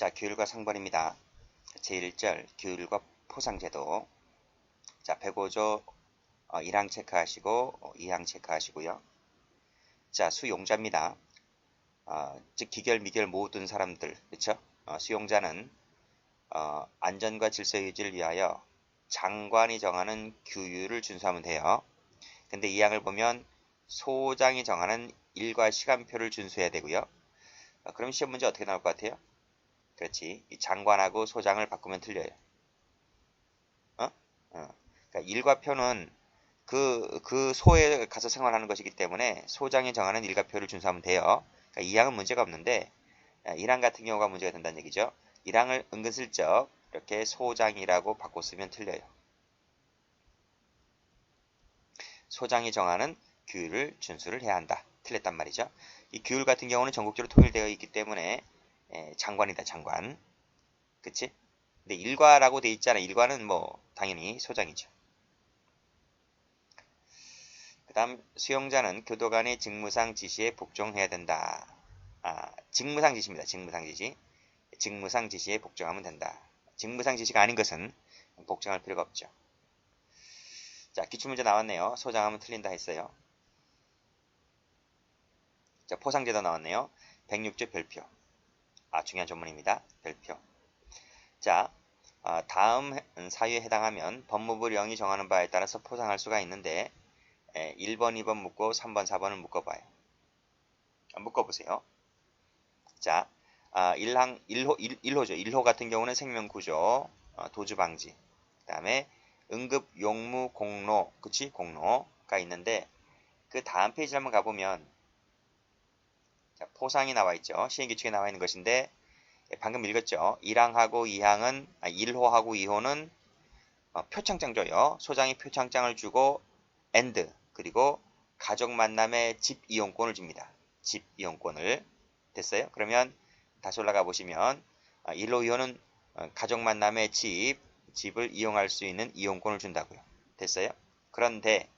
자, 규율과 상벌입니다. 제1절 규율과 포상제도. 자, 105조 어, 1항 체크하시고 어, 2항 체크하시고요. 자, 수용자입니다. 어, 즉 기결, 미결 모든 사람들, 그렇죠? 어, 수용자는 어, 안전과 질서 유지를 위하여 장관이 정하는 규율을 준수하면 돼요. 근데 이 항을 보면 소장이 정하는 일과 시간표를 준수해야 되고요. 어, 그럼 시험 문제 어떻게 나올 것 같아요? 그렇지. 장관하고 소장을 바꾸면 틀려요. 어? 어. 그러니까 일과 표는 그, 그 소에 가서 생활하는 것이기 때문에 소장이 정하는 일과 표를 준수하면 돼요. 그러니까 이 항은 문제가 없는데 1항 아, 같은 경우가 문제가 된다는 얘기죠. 1항을 은근슬쩍 이렇게 소장이라고 바꿔 쓰면 틀려요. 소장이 정하는 규율을 준수를 해야 한다. 틀렸단 말이죠. 이 규율 같은 경우는 전국적으로 통일되어 있기 때문에 에, 장관이다. 장관. 그치? 근데 일과라고 돼 있잖아. 일과는 뭐 당연히 소장이죠. 그 다음 수용자는 교도관의 직무상 지시에 복종해야 된다. 아, 직무상 지시입니다. 직무상 지시. 직무상 지시에 복종하면 된다. 직무상 지시가 아닌 것은 복종할 필요가 없죠. 자, 기출문제 나왔네요. 소장하면 틀린다 했어요. 자, 포상제도 나왔네요. 106조 별표. 아, 중요한 전문입니다. 별표. 자, 아, 다음 사유에 해당하면 법무부 령이 정하는 바에 따라서 포상할 수가 있는데 1번, 2번 묶고 3번, 4번을 묶어봐요. 아, 묶어보세요. 자, 아, 1항, 1호, 1, 호죠 1호 같은 경우는 생명구조, 어, 도주방지. 그 다음에 응급 용무 공로, 그치? 공로가 있는데 그 다음 페이지 한번 가보면 자, 포상이 나와 있죠. 시행규칙에 나와 있는 것인데 예, 방금 읽었죠. 1항하고 2항은 아, 1호하고 2호는 어, 표창장 줘요. 소장이 표창장을 주고 엔드 그리고 가족 만남의 집 이용권을 줍니다. 집 이용권을. 됐어요? 그러면 다시 올라가 보시면 1호, 아, 2호는 어, 가족 만남의 집, 집을 이용할 수 있는 이용권을 준다고요. 됐어요? 그런데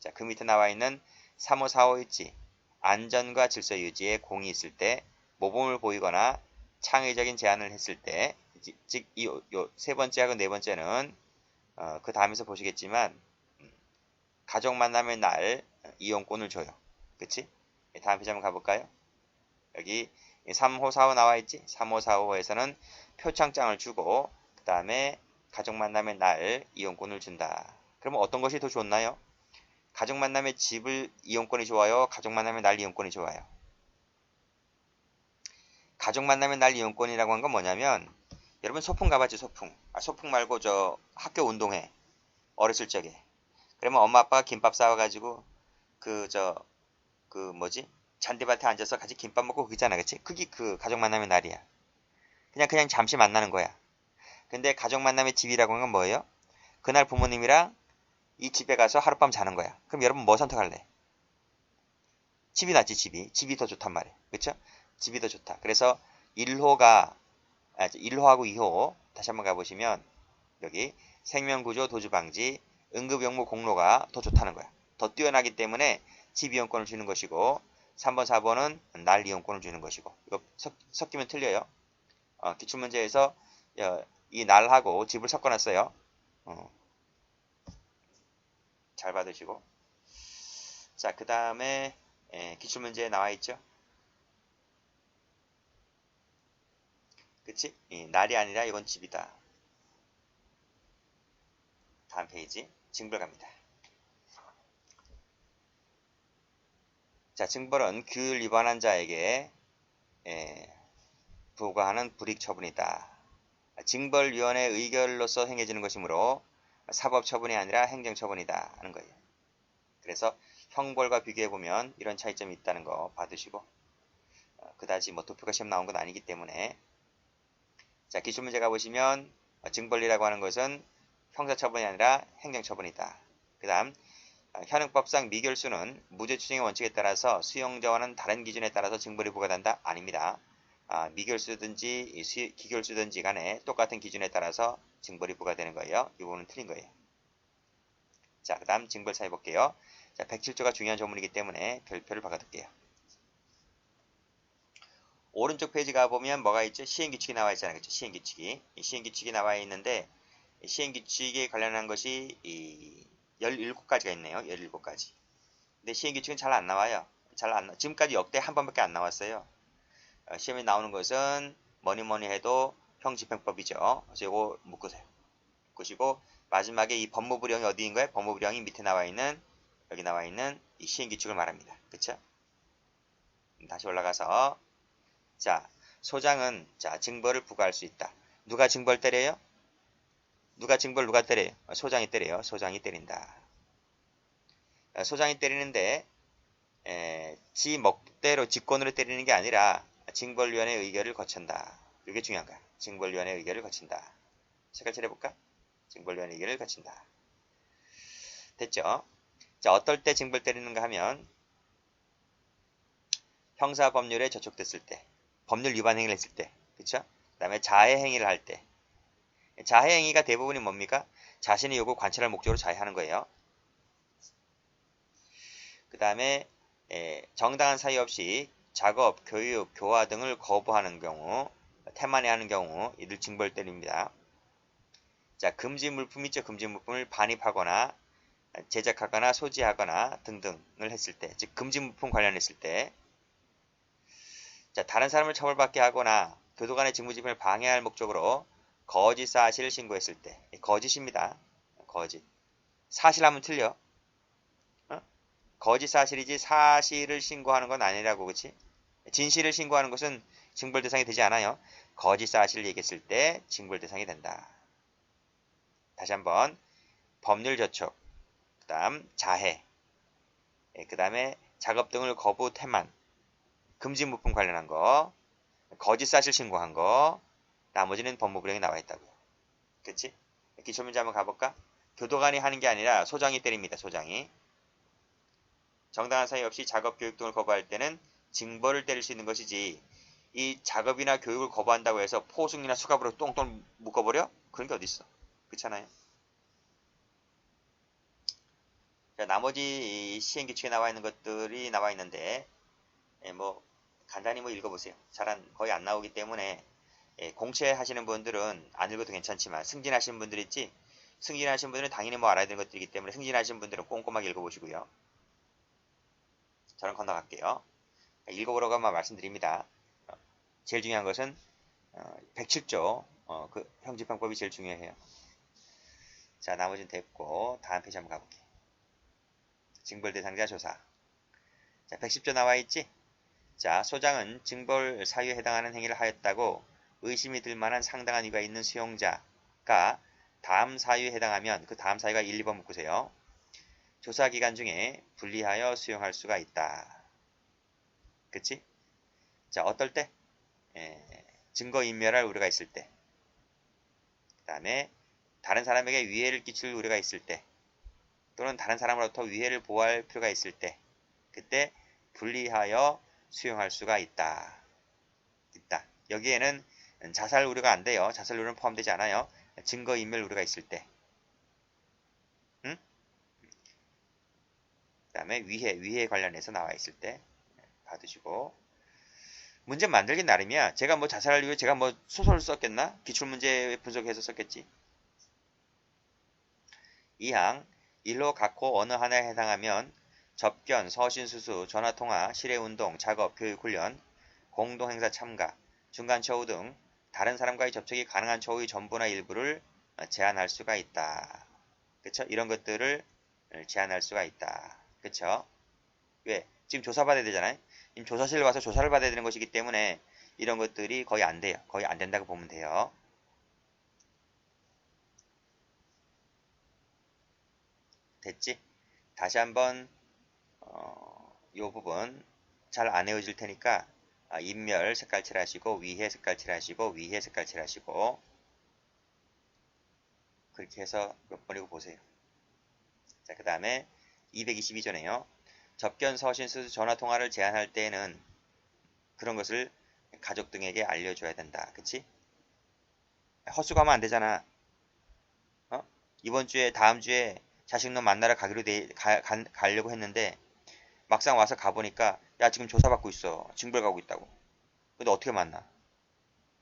자, 그 밑에 나와 있는 3호, 4호 있지. 안전과 질서 유지에 공이 있을 때 모범을 보이거나 창의적인 제안을 했을 때, 즉 이 세 번째하고 네 번째는 어, 그 다음에서 보시겠지만 가족 만남의 날 이용권을 줘요. 그치? 다음 페이지 한번 가볼까요? 여기 3호, 4호 나와 있지? 3호, 4호에서는 표창장을 주고 그 다음에 가족 만남의 날 이용권을 준다. 그러면 어떤 것이 더 좋나요? 가족 만남의 집을 이용권이 좋아요? 가족 만남의 날 이용권이 좋아요? 가족 만남의 날 이용권이라고 한 건 뭐냐면 여러분 소풍 가봤지 소풍? 아, 소풍 말고 저 학교 운동회 어렸을 적에. 그러면 엄마 아빠가 김밥 싸와가지고 그 저그 그 뭐지? 잔디밭에 앉아서 같이 김밥 먹고 그잖아 그치? 그게 그 가족 만남의 날이야. 그냥 그냥 잠시 만나는 거야. 근데 가족 만남의 집이라고 하는 건 뭐예요? 그날 부모님이랑 이 집에 가서 하룻밤 자는 거야 그럼 여러분 뭐 선택할래 집이 낫지 집이 집이 더 좋단 말이야 그쵸 집이 더 좋다 그래서 1호가 아, 1호하고 2호 다시 한번 가보시면 여기 생명구조 도주방지 응급용무 공로가 더 좋다는 거야. 더 뛰어나기 때문에 집 이용권을 주는 것이고 3번, 4번은 날 이용권을 주는 것이고 이거 섞, 이면 틀려요. 어, 기출문제에서 어, 이 날하고 집을 섞어놨어요. 어. 잘 받으시고 자, 그 다음에 기출문제에 나와 있죠. 그치? 이, 날이 아니라 이건 집이다. 다음 페이지. 징벌 갑니다. 자, 징벌은 규율 위반한 자에게 예, 부과하는 불이익 처분이다. 징벌위원회 의결로서 행해지는 것이므로 사법처분이 아니라 행정처분이다 하는 거예요. 그래서 형벌과 비교해 보면 이런 차이점이 있다는 거 봐두시고 어, 그다지 뭐 도표가 시험 나온 건 아니기 때문에 자 기출문제 가보시면 어, 징벌리라고 하는 것은 형사처분이 아니라 행정처분이다. 그 다음 아, 현행법상 미결수는 무죄 추정의 원칙에 따라서 수용자와는 다른 기준에 따라서 징벌이 부과된다? 아닙니다. 아, 미결수든지 기결수든지 간에 똑같은 기준에 따라서 징벌이 부과되는 거예요. 이 부분은 틀린 거예요. 자, 그 다음 징벌 사회 볼게요. 자, 107조가 중요한 조문이기 때문에 별표를 박아둘게요. 오른쪽 페이지 가보면 뭐가 있죠? 시행규칙이 나와 있잖아요. 그렇죠? 시행규칙이. 이 시행규칙이 나와 있는데 시행규칙에 관련한 것이 이 17가지가 있네요. 17가지. 근데 시행규칙은 잘 안 나와요. 잘 안, 지금까지 역대 한 번밖에 안 나왔어요. 어, 시험에 나오는 것은 뭐니 뭐니 해도 형집행법이죠. 그래서 이거 묶으세요. 묶으시고 마지막에 이 법무부령이 어디인가요? 법무부령이 밑에 나와 있는 여기 나와 있는 이 시행 규칙을 말합니다. 그쵸? 다시 올라가서 자 소장은 자 징벌을 부과할 수 있다. 누가 징벌 때려요? 누가 징벌 누가 때려요? 어, 소장이 때려요. 소장이 때린다. 어, 소장이 때리는데 에, 지 먹대로 직권으로 때리는 게 아니라 징벌위원회 의결을 거친다. 이게 중요한 거야. 징벌위원회 의결을 거친다. 색깔 칠해볼까? 징벌위원회 의결을 거친다. 됐죠? 자, 어떨 때 징벌 때리는가 하면 형사 법률에 저촉됐을 때, 법률 위반 행위를 했을 때, 그쵸? 그 다음에 자해 행위를 할 때. 자해 행위가 대부분이 뭡니까? 자신의 요구 관찰할 목적으로 자해하는 거예요. 그 다음에 정당한 사유 없이 작업, 교육, 교화 등을 거부하는 경우, 태만해하는 경우 이들 징벌 때립니다. 자, 금지 물품 있죠. 금지 물품을 반입하거나 제작하거나 소지하거나 등등을 했을 때, 즉 금지 물품 관련했을 때, 자, 다른 사람을 처벌받게 하거나 교도관의 직무집행을 방해할 목적으로 거짓 사실을 신고했을 때, 거짓입니다. 거짓. 사실 하면 틀려. 거짓 사실이지 사실을 신고하는 건 아니라고 그치? 진실을 신고하는 것은 징벌 대상이 되지 않아요. 거짓 사실을 얘기했을 때 징벌 대상이 된다. 다시 한번 법률 저촉, 그 다음 자해, 예, 그 다음에 작업 등을 거부 태만, 금지 물품 관련한 거, 거짓 사실 신고한 거, 나머지는 법무부령이 나와 있다고요. 그치? 기초문제 한번 가볼까? 교도관이 하는 게 아니라 소장이 때립니다. 소장이. 정당한 사유 없이 작업 교육 등을 거부할 때는 징벌을 때릴 수 있는 것이지 이 작업이나 교육을 거부한다고 해서 포승이나 수갑으로 똥똥 묶어버려? 그런 게 어딨어. 그렇잖아요. 자, 나머지 시행규칙에 나와 있는 것들이 나와 있는데 예, 뭐 간단히 뭐 읽어보세요. 잘 거의 안 나오기 때문에 예, 공채 하시는 분들은 안 읽어도 괜찮지만 승진하시는 분들 있지 승진하시는 분들은 당연히 뭐 알아야 되는 것들이기 때문에 승진하시는 분들은 꼼꼼하게 읽어보시고요. 저는 건너갈게요. 읽어보라고 한번 말씀드립니다. 어, 제일 중요한 것은 107조 어, 어, 그 형집행법이 제일 중요해요. 자 나머지는 됐고 다음 페이지 한번 가볼게요. 징벌 대상자 조사 자 110조 나와 있지? 자 소장은 징벌 사유에 해당하는 행위를 하였다고 의심이 들 만한 상당한 이유가 있는 수용자가 다음 사유에 해당하면 그 다음 사유가 1, 2번 묶으세요. 조사 기간 중에 분리하여 수용할 수가 있다. 그치? 자, 어떨 때? 예, 증거인멸할 우려가 있을 때. 그 다음에 다른 사람에게 위해를 끼칠 우려가 있을 때. 또는 다른 사람으로부터 위해를 보호할 필요가 있을 때. 그때 분리하여 수용할 수가 있다. 있다. 여기에는 자살 우려가 안 돼요. 자살 우려는 포함되지 않아요. 증거인멸 우려가 있을 때. 그 다음에 위해, 위해 관련해서 나와 있을 때 받으시고 문제 만들기 나름이야. 제가 뭐 자살을 위해 제가 뭐 소설을 썼겠나? 기출문제 분석해서 썼겠지. 2항 1호 각호 어느 하나에 해당하면 접견, 서신수수, 전화통화, 실외운동, 작업, 교육훈련, 공동행사 참가, 중간처우 등 다른 사람과의 접촉이 가능한 처우의 전부나 일부를 제한할 수가 있다. 그쵸? 이런 것들을 제한할 수가 있다. 그쵸? 왜? 지금 조사받아야 되잖아요. 지금 조사실 와서 조사를 받아야 되는 것이기 때문에 이런 것들이 거의 안 돼요. 거의 안 된다고 보면 돼요. 됐지? 다시 한번 어, 이 부분 잘안 외워질 테니까 아, 인멸 색깔 칠하시고 위해 색깔 칠하시고 위해 색깔 칠하시고 그렇게 해서 몇 번이고 보세요. 자, 그 다음에 222조네요. 접견, 서신, 수수, 전화 통화를 제한할 때에는 그런 것을 가족 등에게 알려줘야 된다. 그치? 헛수고하면 안 되잖아. 어? 이번 주에 다음 주에 자식놈 만나러 가기로 돼, 가, 가, 가려고 했는데 막상 와서 가보니까 야 지금 조사받고 있어. 징벌 가고 있다고. 근데 어떻게 만나?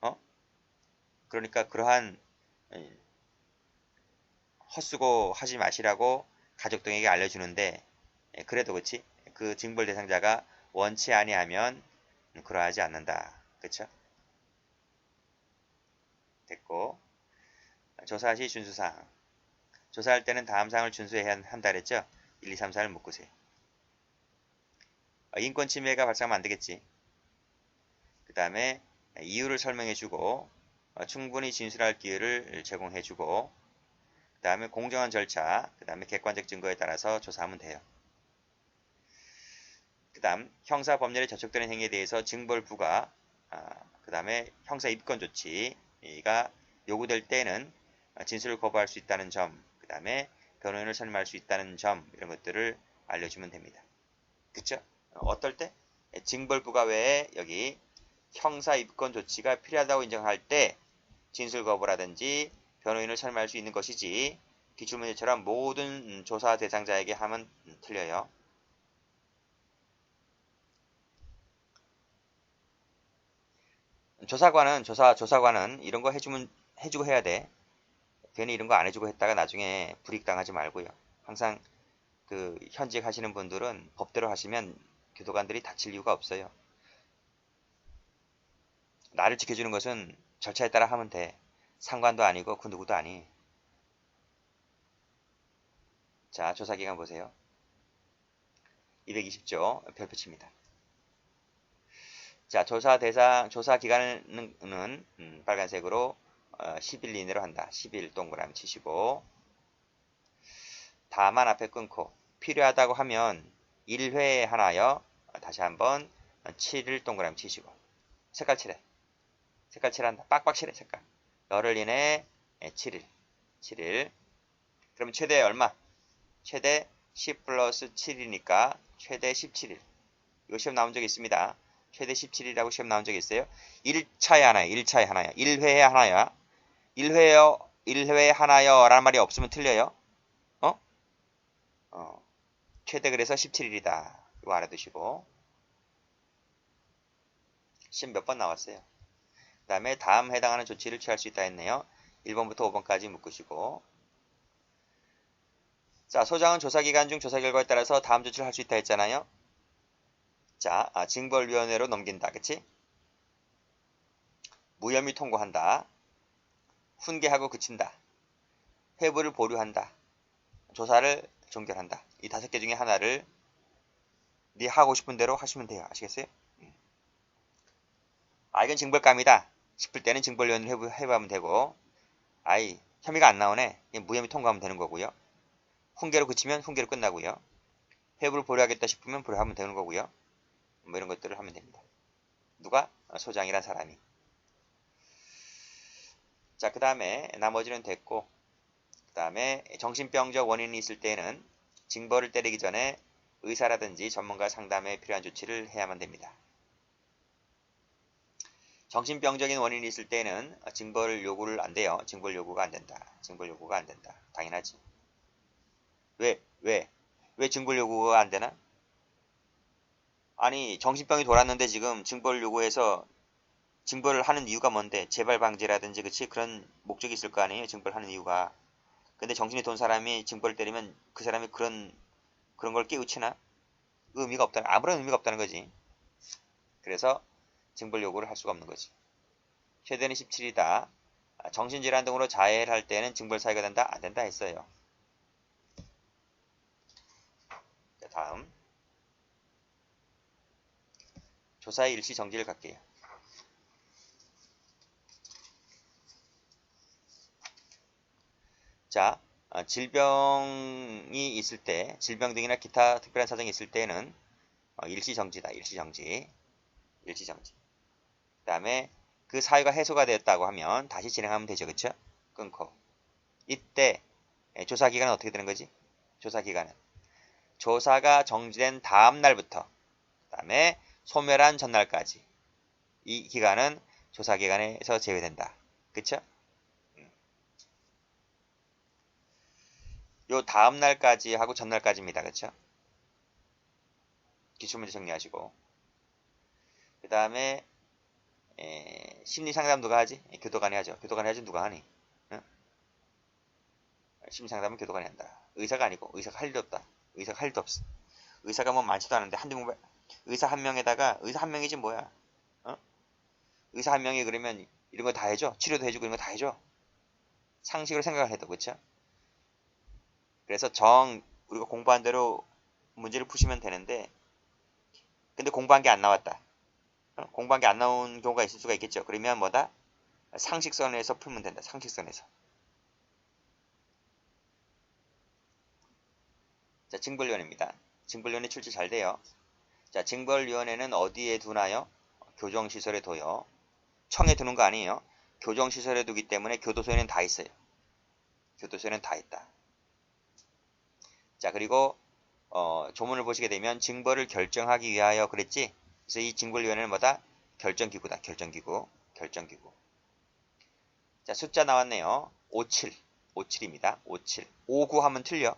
어? 그러니까 그러한 예, 헛수고 하지 마시라고 가족 등에게 알려주는데 예, 그래도 그치? 그 징벌 대상자가 원치 아니하면 그러하지 않는다. 그쵸? 됐고 조사 시 준수사항 조사할 때는 다음 사항을 준수해야 한다 그랬죠? 1, 2, 3, 4를 묶으세요. 어, 인권 침해가 발생하면 안 되겠지. 그 다음에 이유를 설명해주고 어, 충분히 진술할 기회를 제공해주고 그 다음에 공정한 절차, 그 다음에 객관적 증거에 따라서 조사하면 돼요. 그 다음 형사 법률에 저촉되는 행위에 대해서 징벌부가 아, 그 다음에 형사 입건 조치가 요구될 때는 진술을 거부할 수 있다는 점, 그 다음에 변호인을 선임할 수 있다는 점 이런 것들을 알려주면 됩니다. 그쵸? 어떨 때? 징벌부가 외에 여기 형사 입건 조치가 필요하다고 인정할 때 진술 거부라든지 변호인을 선임할 수 있는 것이지 기출문제처럼 모든 조사 대상자에게 하면 틀려요. 조사관은 조사 조사관은 이런 거 해주면 해주고 해야 돼. 괜히 이런 거 안 해주고 했다가 나중에 불이익 당하지 말고요. 항상 그 현직 하시는 분들은 법대로 하시면 교도관들이 다칠 이유가 없어요. 나를 지켜주는 것은 절차에 따라 하면 돼. 상관도 아니고 그 누구도 아니. 자, 조사기간 보세요. 220조 별표칩니다. 자, 조사 대상, 조사 기간은 음, 빨간색으로 어, 10일 이내로 한다. 10일 동그라미 치시고 다만 앞에 끊고 필요하다고 하면 1회에 하나여 다시 한번 7일 동그라미 치시고 색깔 칠해. 색깔 칠한다. 빡빡 칠해 색깔. 열흘 이내 7일. 7일. 그럼 최대 얼마? 최대 10 플러스 7이니까 최대 17일. 이거 시험 나온 적이 있습니다. 최대 17이라고 시험 나온 적이 있어요. 1차에 하나야. 1차에 하나야. 1회에 하나야. 1회요. 1회에 하나요. 라는 말이 없으면 틀려요. 어? 어. 최대 그래서 17일이다. 이거 알아두시고. 시험 몇 번 나왔어요. 그 다음에 다음 해당하는 조치를 취할 수 있다 했네요. 1번부터 5번까지 묶으시고 자, 소장은 조사기간 중 조사 결과에 따라서 다음 조치를 할 수 있다 했잖아요. 자, 아, 징벌위원회로 넘긴다. 그치? 무혐의 통고한다. 훈계하고 그친다. 회부를 보류한다. 조사를 종결한다. 이 다섯 개 중에 하나를 네 하고 싶은 대로 하시면 돼요. 아시겠어요? 음. 아, 이건 징벌감이다. 싶을 때는 징벌위원회를 회부하면 되고 아이, 혐의가 안 나오네. 무혐의 통과하면 되는 거고요. 훈계로 그치면 훈계로 끝나고요. 회부를 보류하겠다 싶으면 보류하면 되는 거고요. 뭐 이런 것들을 하면 됩니다. 누가? 소장이란 사람이. 자, 그 다음에 나머지는 됐고 그 다음에 정신병적 원인이 있을 때는 징벌을 때리기 전에 의사라든지 전문가 상담에 필요한 조치를 해야만 됩니다. 정신병적인 원인이 있을 때는 징벌 요구를 안 돼요. 징벌 요구가 안 된다. 징벌 요구가 안 된다. 당연하지. 왜? 왜? 왜 징벌 요구가 안 되나? 아니 정신병이 돌았는데 지금 징벌 요구해서 징벌을 하는 이유가 뭔데 재발 방지라든지 그치 그런 목적이 있을 거 아니에요 징벌하는 이유가 근데 정신이 돈 사람이 징벌을 때리면 그 사람이 그런 그런 걸 깨우치나 의미가 없다 아무런 의미가 없다는 거지 그래서 징벌 요구를 할 수가 없는 거지 최대는 17이다 정신질환 등으로 자해를 할 때는 징벌 사유가 된다 안 된다 했어요 자 다음 조사의 일시 정지를 갈게요. 자, 어, 질병이 있을 때, 질병 등이나 기타 특별한 사정이 있을 때는 어, 일시 정지다. 일시 정지. 일시 정지. 그 다음에 그 사유가 해소가 되었다고 하면 다시 진행하면 되죠. 그쵸? 끊고. 이때 예, 조사 기간은 어떻게 되는 거지? 조사 기간은 조사가 정지된 다음 날부터 그 다음에 소멸한 전날까지 이 기간은 조사 기간에서 제외된다. 그쵸? 음. 요 다음 날까지 하고 전날까지입니다. 그쵸? 기출문제 정리하시고 그 다음에 에, 심리 상담 누가 하지? 에, 교도관이 하죠. 교도관이 하지 누가 하니? 응? 심리 상담은 교도관이 한다. 의사가 아니고 의사가 할 일도 없다. 의사가 할 일도 없어. 의사가 뭐 많지도 않은데 한두 명 의사 한 명에다가 의사 한 명이지 뭐야? 어? 의사 한 명이 그러면 이런 거 다 해줘. 치료도 해주고 이런 거 다 해줘. 상식으로 생각을 해도 그렇죠? 그래서 정 우리가 공부한 대로 문제를 푸시면 되는데 근데 공부한 게 안 나왔다. 어? 공부한 게 안 나온 경우가 있을 수가 있겠죠. 그러면 뭐다? 상식선에서 풀면 된다. 상식선에서. 자, 징벌위원회입니다. 징벌위원회 출제 잘 돼요. 자, 징벌위원회는 어디에 두나요? 교정시설에 둬요. 청에 두는 거 아니에요. 교정시설에 두기 때문에 교도소에는 다 있어요. 교도소에는 다 있다. 자, 그리고 어, 조문을 보시게 되면 징벌을 결정하기 위하여 그랬지? 그래서 이 징벌위원회는 뭐다? 결정기구다. 결정기구. 결정기구. 자, 숫자 나왔네요. 57. 57입니다. 57. 59 하면 틀려.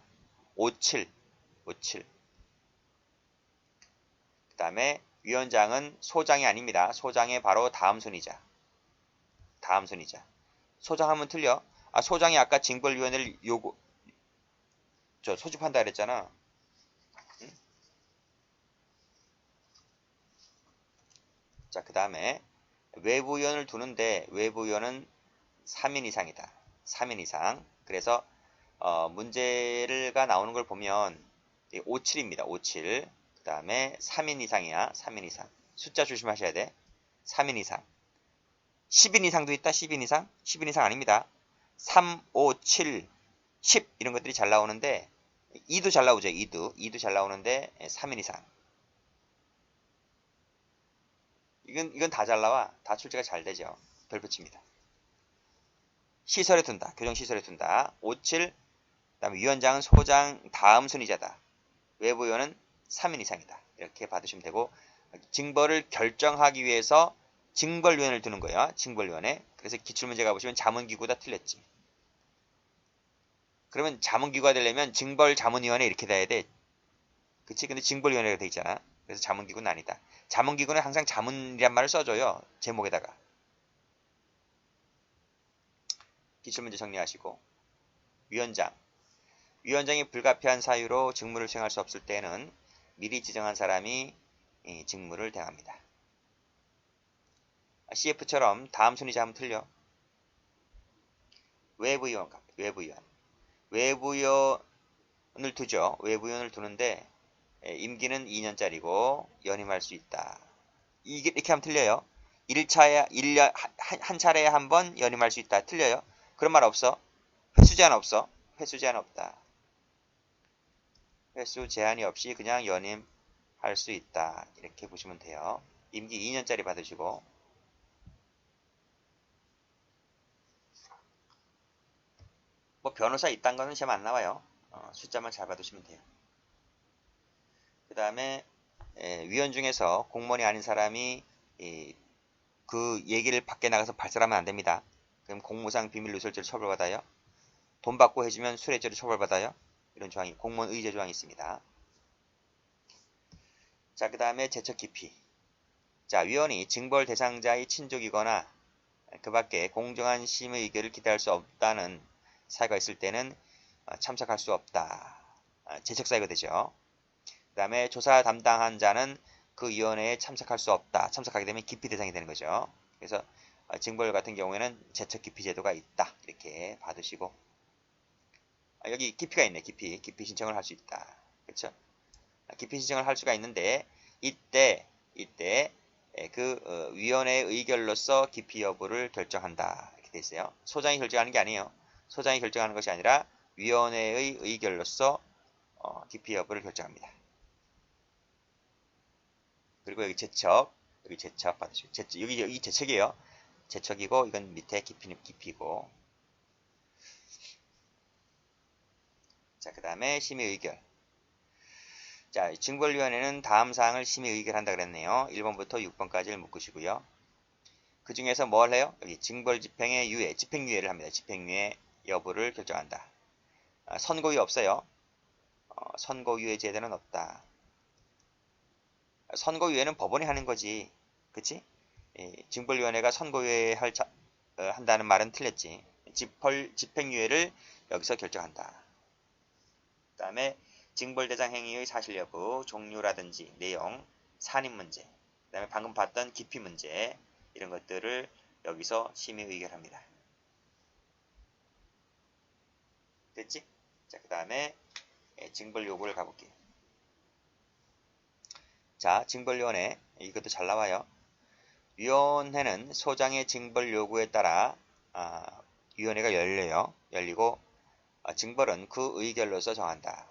57. 57. 그 다음에 위원장은 소장이 아닙니다. 소장의 바로 다음 순위자. 다음 순위자. 소장 하면 틀려. 아, 소장이 아까 징벌위원회를 요구, 저 소집한다 그랬잖아. 자, 그 다음에 외부위원을 두는데 외부위원은 3인 이상이다. 3인 이상. 그래서 어, 문제가 나오는 걸 보면 57입니다. 57. 그 다음에 3인 이상이야. 3인 이상. 숫자 조심하셔야 돼. 3인 이상. 10인 이상도 있다. 10인 이상. 10인 이상 아닙니다. 3, 5, 7, 10 이런 것들이 잘 나오는데 2도 잘 나오죠. 2도. 2도 잘 나오는데 3인 이상. 이건, 이건 다 잘 나와. 다 출제가 잘 되죠. 별 붙입니다. 시설에 둔다. 교정시설에 둔다. 57. 다음에 위원장은 소장 다음 순위자다. 외부 위원은 3인 이상이다. 이렇게 받으시면 되고 징벌을 결정하기 위해서 징벌위원을 두는 거예요. 징벌위원회. 그래서 기출문제 가보시면 자문기구 다 틀렸지. 그러면 자문기구가 되려면 징벌자문위원회 이렇게 돼야 돼. 그치? 근데 징벌위원회가 돼 있잖아. 그래서 자문기구는 아니다. 자문기구는 항상 자문이란 말을 써줘요. 제목에다가. 기출문제 정리하시고 위원장 위원장이 불가피한 사유로 직무를 수행할 수 없을 때는 미리 지정한 사람이 직무를 대행합니다. CF처럼 다음 순위자 하면 틀려. 외부위원, 외부위원. 외부위원을 두죠. 외부위원을 두는데 임기는 2년짜리고 연임할 수 있다. 이게 이렇게 하면 틀려요. 1차에 1년 한 차례에 한 번 연임할 수 있다. 틀려요. 그런 말 없어. 회수 제한 없어. 회수 제한 없다. 횟수 제한이 없이 그냥 연임할 수 있다. 이렇게 보시면 돼요. 임기 2년짜리 받으시고 뭐 변호사 있단 거는 시험 안 나와요. 어, 숫자만 잘 받으시면 돼요. 그 다음에 위원 중에서 공무원이 아닌 사람이 이, 그 얘기를 밖에 나가서 발설하면 안 됩니다. 그럼 공무상 비밀 누설죄로 처벌받아요. 돈 받고 해주면 수뢰죄로 처벌받아요. 이런 조항이 공무원 의제 조항이 있습니다. 자, 그 다음에 제척 기피. 자, 위원이 징벌 대상자의 친족이거나 그 밖에 공정한 심의 의결을 기대할 수 없다는 사유가 있을 때는 어, 참석할 수 없다. 어, 제척 사유가 되죠. 그 다음에 조사 담당한 자는 그 위원회에 참석할 수 없다. 참석하게 되면 기피 대상이 되는 거죠. 그래서 어, 징벌 같은 경우에는 제척 기피 제도가 있다. 이렇게 받으시고 아, 여기 기피가 있네. 기피. 기피 신청을 할 수 있다. 그렇죠? 기피 신청을 할 수가 있는데 이때 이때 예, 그 어, 위원회의 의결로서 기피 여부를 결정한다. 이렇게 돼 있어요. 소장이 결정하는 게 아니에요. 소장이 결정하는 것이 아니라 위원회의 의결로서 어, 기피 여부를 결정합니다. 그리고 여기 제척, 여기 제척 받으시고, 제척, 여기 여기 제척이에요. 제척이고 이건 밑에 기피 기피고 자, 그 다음에 심의 의결. 자, 징벌위원회는 다음 사항을 심의 의결한다 그랬네요. 1번부터 6번까지를 묶으시고요. 그 중에서 뭘 해요? 여기 징벌 집행의 유예, 집행유예를 합니다. 집행유예 여부를 결정한다. 아, 선고유 없어요. 어, 선고유예 제도는 없다. 선고유예는 법원이 하는 거지. 그치? 이 징벌위원회가 선고유예 할 자- 어, 한다는 말은 틀렸지. 집벌, 집행유예를 여기서 결정한다. 그 다음에 징벌대상 행위의 사실 여부, 종류라든지 내용, 산입 문제, 그 다음에 방금 봤던 깊이 문제 이런 것들을 여기서 심의 의결합니다. 됐지? 자, 그 다음에 징벌 요구를 가볼게요. 자, 징벌위원회 이것도 잘 나와요. 위원회는 소장의 징벌 요구에 따라 아, 위원회가 열려요. 열리고 아, 징벌은 그 의결로서 정한다.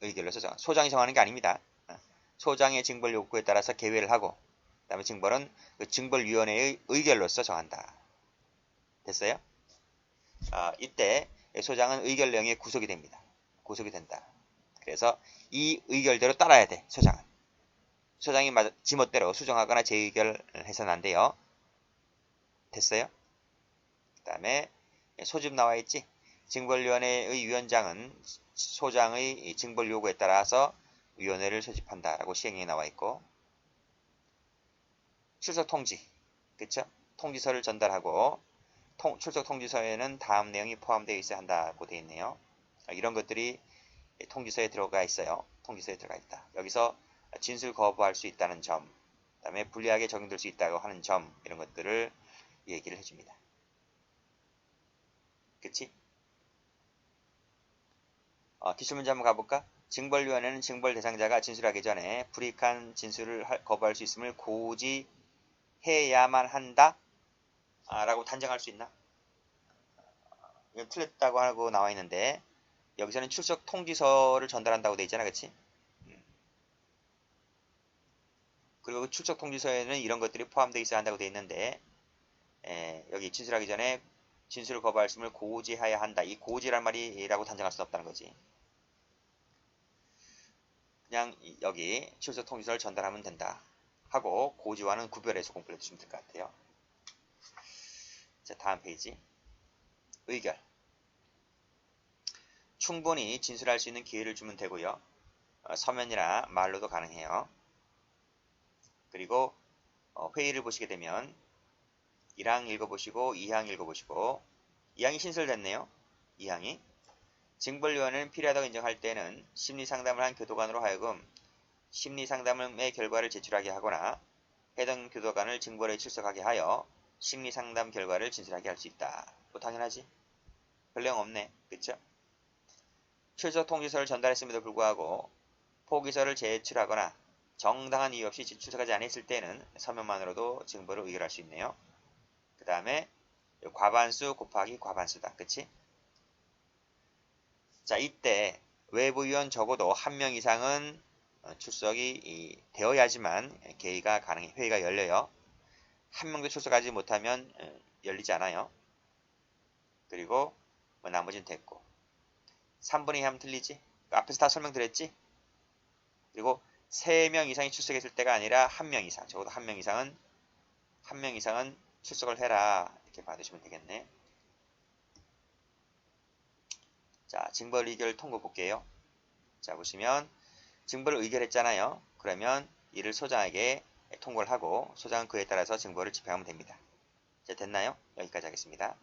의결로서 정. 소장이 정하는 게 아닙니다. 아, 소장의 징벌 요구에 따라서 개회를 하고 그 다음에 징벌은 그 징벌위원회의 의결로서 정한다. 됐어요? 아, 이때 소장은 의결 내용에 구속이 됩니다. 구속이 된다. 그래서 이 의결대로 따라야 돼. 소장은. 소장이 맞- 지멋대로 수정하거나 재의결해서는 안 돼요. 됐어요? 그 다음에 소집 나와 있지. 징벌위원회의 위원장은 소장의 이 징벌 요구에 따라서 위원회를 소집한다라고 시행령에 나와 있고 출석 통지, 그쵸? 통지서를 전달하고 통- 출석 통지서에는 다음 내용이 포함되어 있어야 한다고 되어 있네요. 아, 이런 것들이 통지서에 들어가 있어요. 통지서에 들어가 있다. 여기서 진술 거부할 수 있다는 점, 그 다음에 불리하게 적용될 수 있다고 하는 점 이런 것들을 얘기를 해줍니다. 그치? 어, 기출문제 한번 가볼까? 징벌위원회는 징벌 대상자가 진술하기 전에 불이익한 진술을 할- 거부할 수 있음을 고지 해야만 한다? 아, 라고 단정할 수 있나? 이건 틀렸다고 하고 나와 있는데 여기서는 출석 통지서를 전달한다고 돼 있잖아, 그치? 음. 그리고 그 출석 통지서에는 이런 것들이 포함되어 있어야 한다고 돼 있는데 에, 여기 진술하기 전에 진술을 거부할 수 있음을 고지해야 한다. 이 고지란 말이라고 단정할 수 없다는 거지. 그냥 이- 여기 출석 통지서를 전달하면 된다. 하고 고지와는 구별해서 공부를 해주시면 될 것 같아요. 자, 다음 페이지. 의결. 충분히 진술할 수 있는 기회를 주면 되고요. 어, 서면이나 말로도 가능해요. 그리고 어, 회의를 보시게 되면 1항 읽어보시고 2항 읽어보시고 2항이 신설됐네요. 2항이 징벌위원회는 필요하다고 인정할 때는 심리상담을 한 교도관으로 하여금 심리상담의 결과를 제출하게 하거나 해당 교도관을 징벌에 출석하게 하여 심리상담 결과를 진술하게 할 수 있다. 뭐 당연하지. 별 내용 없네. 그쵸? 출석 통지서를 전달했음에도 불구하고 포기서를 제출하거나 정당한 이유 없이 출석하지 않았을 때는 서면만으로도 징벌을 의결할 수 있네요. 그 다음에 과반수 곱하기 과반수다. 그치? 자, 이때 외부위원 적어도 한 명 이상은 어, 출석이 이, 되어야지만 개의가 가능해 회의가 열려요. 한 명도 출석하지 못하면 어, 열리지 않아요. 그리고 뭐 나머지는 됐고 3분의 2 하면 틀리지? 그 앞에서 다 설명드렸지? 그리고 3명 이상이 출석했을 때가 아니라 1명 이상 적어도 1명 이상은 1명 이상은 출석을 해라 이렇게 받으시면 되겠네. 자, 징벌 의결 통고 볼게요. 자, 보시면 징벌을 의결했잖아요. 그러면 이를 소장에게 통고를 하고 소장은 그에 따라서 징벌을 집행하면 됩니다. 자, 됐나요? 여기까지 하겠습니다.